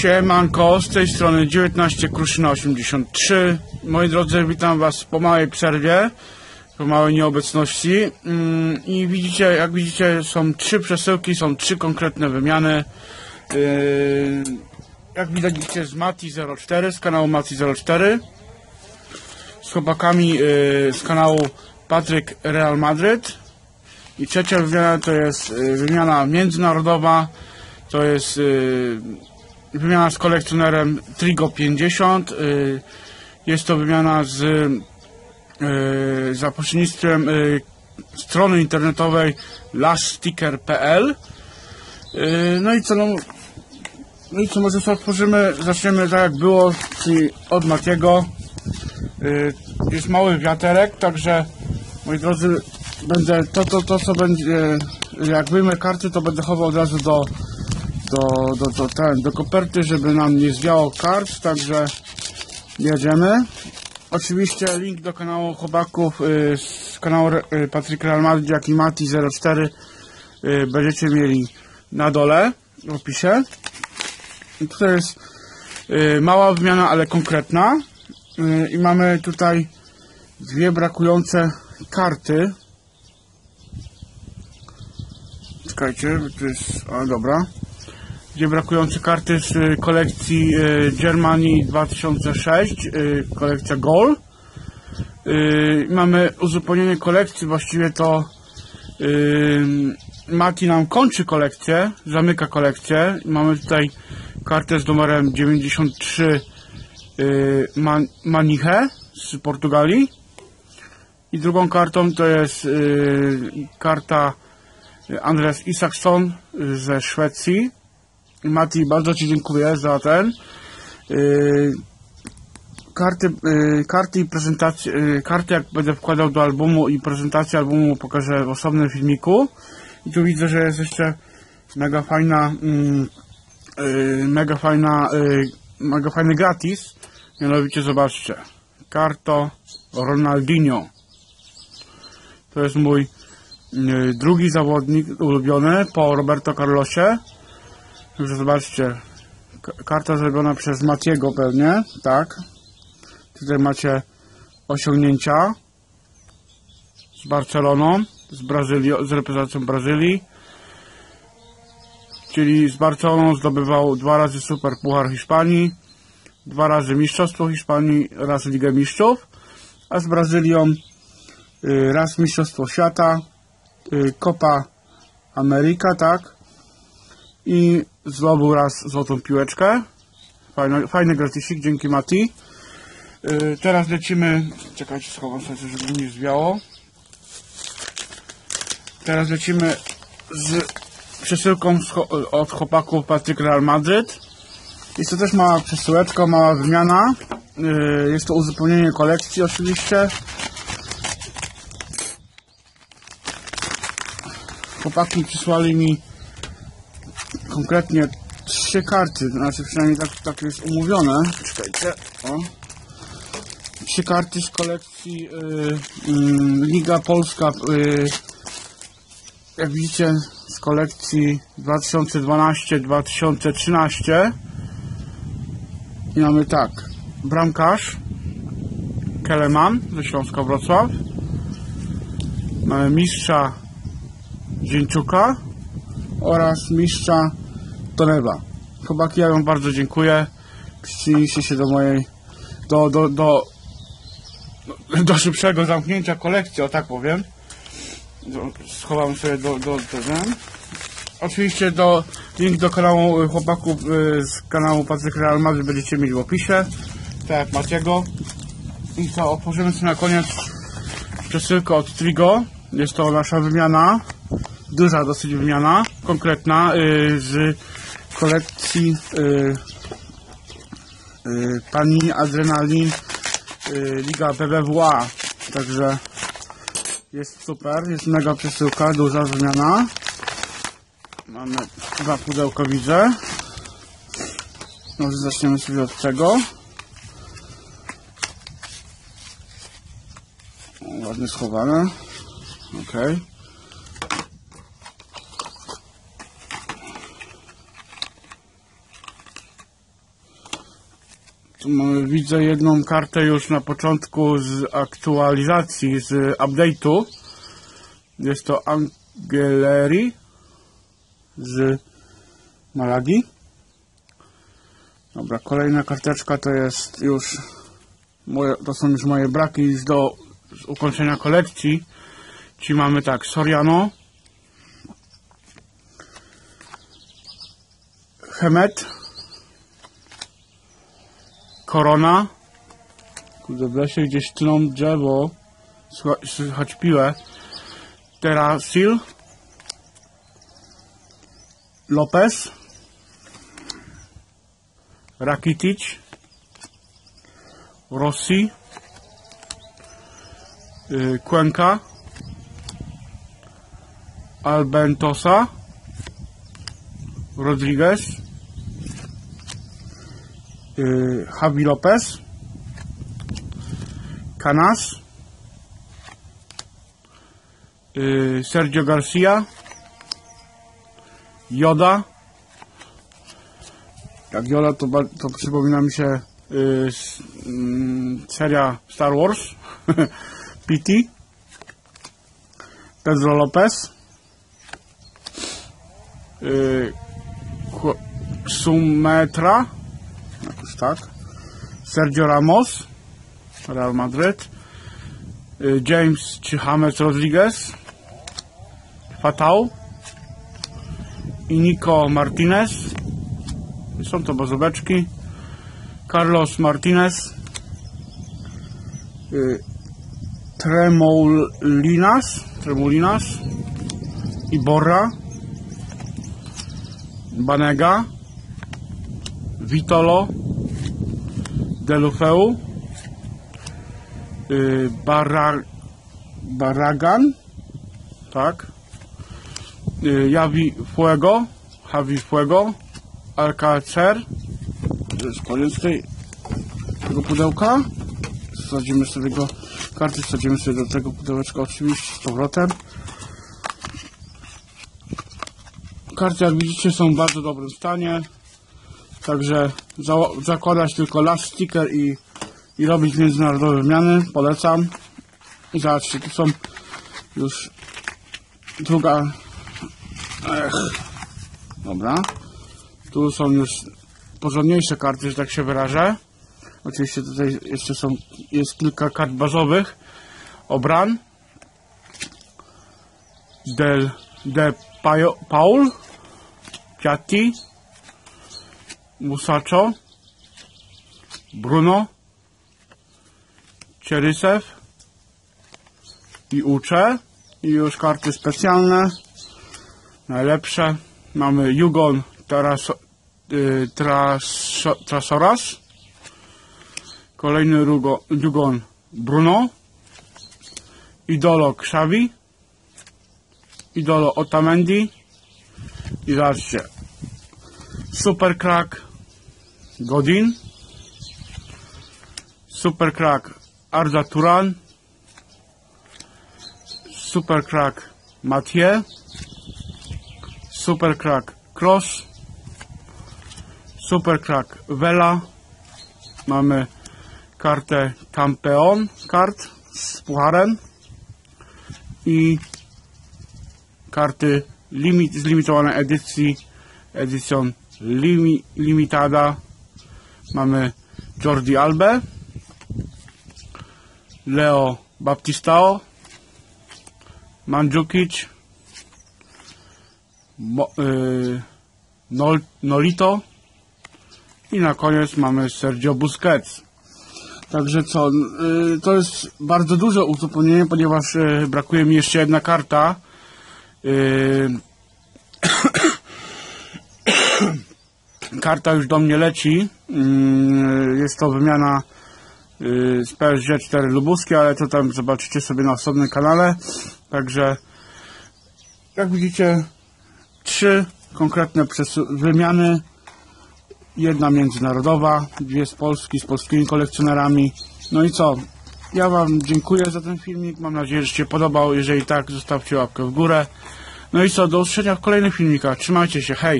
Siemanko, z tej strony 19 Kruszyna 83. Moi drodzy, witam Was po małej przerwie, po małej nieobecności. Mm, I widzicie, jak widzicie, są trzy przesyłki, są trzy konkretne wymiany. Yy, Jak widać, widzicie z Mati 04, z kanału Mati 04. Z chłopakami yy, z kanału Patryk Real Madryt. I trzecia wymiana to jest yy, wymiana międzynarodowa. To jest wymiana z kolekcjonerem Trigo 50. y, Jest to wymiana z y, za pośrednictwem y, strony internetowej laststicker.pl. No i co, no, no i co, może co otworzymy, zaczniemy tak jak było, czyli od Matiego. Jest mały wiaterek, także moi drodzy, będę to, to, to co będzie, jak wyjmę karty, to będę chował od razu do do, do, do, ten, do koperty, żeby nam nie zwiało kart, także jedziemy. Oczywiście link do kanału chłopaków y, z kanału y, Patryk Real Madrid, jak i Mati 04 y, będziecie mieli na dole w opisie. I tutaj jest y, mała wymiana, ale konkretna. Y, I mamy tutaj dwie brakujące karty. Czekajcie, tu jest. A dobra gdzie brakujące karty z y, kolekcji y, Germany 2006, y, kolekcja Goal. Y, Mamy uzupełnienie kolekcji, właściwie to Mati nam kończy kolekcję, zamyka kolekcję. Mamy tutaj kartę z numerem 93 y, Man Maniche z Portugalii. I drugą kartą to jest karta Andreas Isaksson ze Szwecji. Mati, bardzo Ci dziękuję za ten. Yy, karty, yy, karty i prezentacje, yy, karty jak będę wkładał do albumu i prezentację albumu pokażę w osobnym filmiku. I tu widzę, że jest jeszcze mega fajna, mm, mega fajna, mega fajny gratis. Mianowicie zobaczcie. Karto Ronaldinho. To jest mój drugi zawodnik ulubiony po Roberto Carlosie. Także zobaczcie, karta zrobiona przez Matiego pewnie, tak. Tutaj macie osiągnięcia z Barceloną, z Brazylią, z reprezentacją Brazylii. Czyli z Barceloną zdobywał dwa razy Super Puchar Hiszpanii, dwa razy Mistrzostwo Hiszpanii, raz Ligę Mistrzów, a z Brazylią y, raz Mistrzostwo Świata, y, Copa America, tak, i zdobył raz złotą piłeczkę. Fajny, fajny gratisik, dzięki Mati. Yy, teraz lecimy. Czekajcie, schowam sobie, żeby nie zwiało. Teraz lecimy z przesyłką od chłopaków Patryk Real Madryt. Jest to też mała przesyłeczka, mała wymiana. Yy, jest to uzupełnienie kolekcji oczywiście. Chłopaki przysłali mi konkretnie trzy karty, znaczy przynajmniej tak, tak jest umówione. Czekajcie, o. Trzy karty z kolekcji y, y, Liga Polska, y, jak widzicie, z kolekcji 2012-2013. I mamy tak, bramkarz Keleman ze Śląska Wrocław. Mamy mistrza Dzieńczuka oraz mistrza Tonewa. Chłopaki, ja wam bardzo dziękuję. Przyczyniliście się do mojej, do, do, do, do szybszego zamknięcia kolekcji, o tak powiem. Schowam sobie do, do, do ten. Oczywiście do, link do kanału y, chłopaków y, z kanału Patryk Real Madrid będziecie mieli w opisie. Tak jak Maciego. I co, otworzymy sobie na koniec przesyłkę od Trigo. Jest to nasza wymiana duża dosyć wymiana, konkretna, y, z kolekcji y, y, Panini Adrenalin y, Liga BBWA. Także jest super, jest mega przesyłka, duża wymiana. Mamy dwa pudełka, widzę. Może zaczniemy sobie od tego. Ładnie schowane. Okej. Widzę jedną kartę już na początku z aktualizacji, z update'u. Jest to Angeleri z Malagi. Dobra, kolejna karteczka to jest już moje, to są już moje braki z do z ukończenia kolekcji. Ci mamy tak, Soriano, Hemet, Korona, kurde w lesie gdzieś tną drzewo, Słycha- słychać piłę, Terasil, Lopez, Rakitic, Rossi, y, Cuenca, Albentosa, Rodriguez, Javi Lopez, Canas, y, Sergio Garcia, Joda. Jak Joda to, to przypomina mi się y, mm, seria Star Wars. PT. Pedro Lopez. Y, Sumetra. Tak. Sergio Ramos. Real Madrid. Y, James czy James Rodriguez. Fatał i Nico Martinez. Są to bazóweczki. Carlos Martinez. Y, Tremoulinas. Tremoulinas. Iborra. Banega. Vitolo. Delufeu. Y, Barra, Barragan. Tak. Y, Javi Fuego, Javi Fuego, Alcacer. To jest koniec tej, tego pudełka. Wsadzimy sobie go, karty wsadzimy sobie do tego pudełeczka oczywiście z powrotem. Karty jak widzicie są w bardzo dobrym stanie. Także za- zakładać tylko last sticker i, i robić międzynarodowe wymiany. Polecam. I zobaczcie, tu są już druga Ech. Dobra. Tu są już porządniejsze karty, że tak się wyrażę. Oczywiście tutaj jeszcze są, jest kilka kart bazowych. Obran. Del, de Paul. Piatti. Musacho. Bruno. Cierysew. I Ucze. I już karty specjalne najlepsze. Mamy Jugon Taraso, y, Traso, Trasoras. Kolejny Rugo, Jugon Bruno. Idolo Xavi. Idolo Otamendi. I zobaczcie. Super Crack Godin. Super Crack Arda Turan. Super Crack Mathieu. Super Crack Cross, Super Crack Vela, mamy kartę Campeon kart z pucharem i karty limit, z limitowanej edycji, edycją limi, limitada. Mamy Jordi Albe, Leo Baptistao, Mandzukic, y, Nol, Nolito i na koniec mamy Sergio Busquets. Także co, y, to jest bardzo duże uzupełnienie, ponieważ y, brakuje mi jeszcze jedna karta. Karta już do mnie leci. Y, jest to wymiana y, z PSG 4 Lubuskie, ale to tam zobaczycie sobie na osobnym kanale. Także jak widzicie trzy konkretne wymiany. Jedna międzynarodowa, dwie z Polski, z polskimi kolekcjonerami. No i co? Ja Wam dziękuję za ten filmik. Mam nadzieję, że się podobał. Jeżeli tak, zostawcie łapkę w górę. No i co? Do usłyszenia w kolejnych filmikach. Trzymajcie się. Hej!